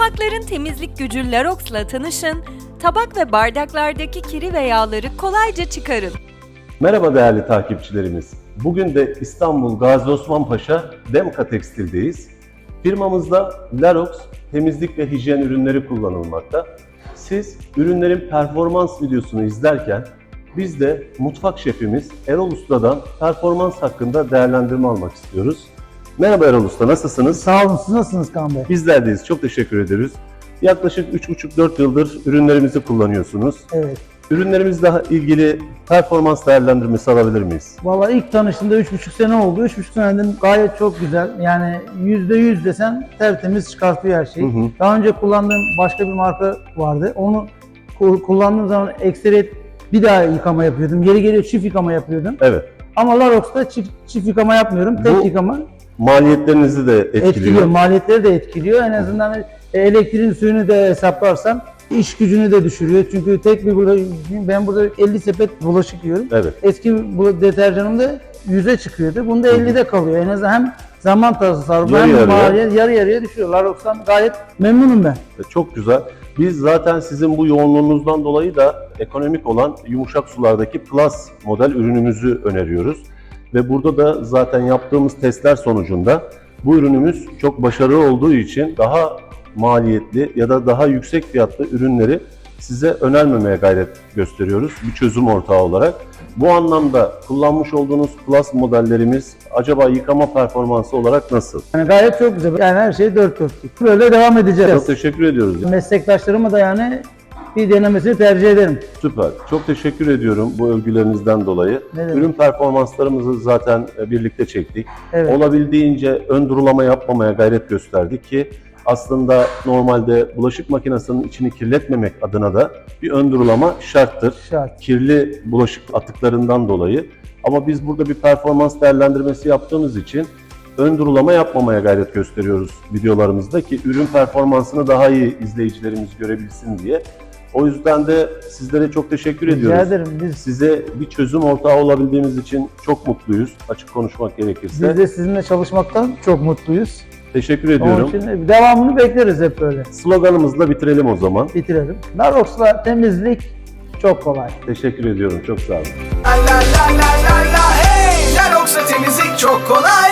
Mutfakların temizlik gücü Larox'la tanışın, tabak ve bardaklardaki kiri ve yağları kolayca çıkarın. Merhaba değerli takipçilerimiz. Bugün de İstanbul Gazi Osman Paşa Demka Tekstil'deyiz. Firmamızda Larox temizlik ve hijyen ürünleri kullanılmakta. Siz ürünlerin performans videosunu izlerken biz de mutfak şefimiz Erol Usta'dan performans hakkında değerlendirme almak istiyoruz. Merhaba Erol Usta, nasılsınız? Sağ olun, siz nasılsınız Kaan Bey? Bizlerdeyiz, çok teşekkür ederiz. Yaklaşık 3,5-4 yıldır ürünlerimizi kullanıyorsunuz. Evet. Ürünlerimizle ilgili performans değerlendirmesi alabilir miyiz? Vallahi ilk tanıştığımda 3,5 sene oldu. 3,5 senedir gayet çok güzel. Yani %100 desen tertemiz çıkartıyor her şeyi. Hı hı. Daha önce kullandığım başka bir marka vardı. Onu ku- kullandığım zaman ekstrem bir daha yıkama yapıyordum. Yeri geliyor çift yıkama yapıyordum. Evet. Ama Larox'ta çift, çift yıkama yapmıyorum. Tek Bu- yıkama Maliyetlerinizi de etkiliyor. etkiliyor. Maliyetleri de etkiliyor. En azından e, elektriğin suyunu da hesaplarsam iş gücünü de düşürüyor. Çünkü tek bir burada ben burada 50 sepet bulaşık yiyorum. Evet. Eski bu deterjanımda 100'e çıkıyordu. Bunda 50'de kalıyor. En azından hem zaman tasarrufu Yarı hem yarıya. maliyet yarı yarıya düşüyor. Larox'tan gayet memnunum ben. Çok güzel. Biz zaten sizin bu yoğunluğunuzdan dolayı da ekonomik olan yumuşak sulardaki Plus model ürünümüzü öneriyoruz. Ve burada da zaten yaptığımız testler sonucunda bu ürünümüz çok başarılı olduğu için daha maliyetli ya da daha yüksek fiyatlı ürünleri size önermemeye gayret gösteriyoruz bir çözüm ortağı olarak. Bu anlamda kullanmış olduğunuz Plus modellerimiz acaba yıkama performansı olarak nasıl? Yani gayet çok güzel. Yani her şey dört dörtlük. Böyle devam edeceğiz. Çok teşekkür ediyoruz. Meslektaşlarıma da yani bir denemesini tercih ederim. Süper. Çok teşekkür ediyorum bu övgülerinizden dolayı. Ne demek. Ürün performanslarımızı zaten e, birlikte çektik. Evet. Olabildiğince ön durulama yapmamaya gayret gösterdik ki aslında normalde bulaşık makinesinin içini kirletmemek adına da bir ön durulama şarttır. Şart. Kirli bulaşık atıklarından dolayı. Ama biz burada bir performans değerlendirmesi yaptığımız için ön durulama yapmamaya gayret gösteriyoruz videolarımızda ki ürün performansını daha iyi izleyicilerimiz görebilsin diye. O yüzden de sizlere çok teşekkür Rica ediyoruz. ederim. Biz, Size bir çözüm ortağı olabildiğimiz için çok mutluyuz. Açık konuşmak gerekirse. biz de sizinle çalışmaktan çok mutluyuz. Teşekkür Onun ediyorum. için devamını bekleriz hep böyle. Sloganımızla bitirelim o zaman. Bitirelim. Larox'la temizlik çok kolay. Teşekkür ediyorum. Çok sağ olun. La la la la la la hey La yoksa temizlik çok kolay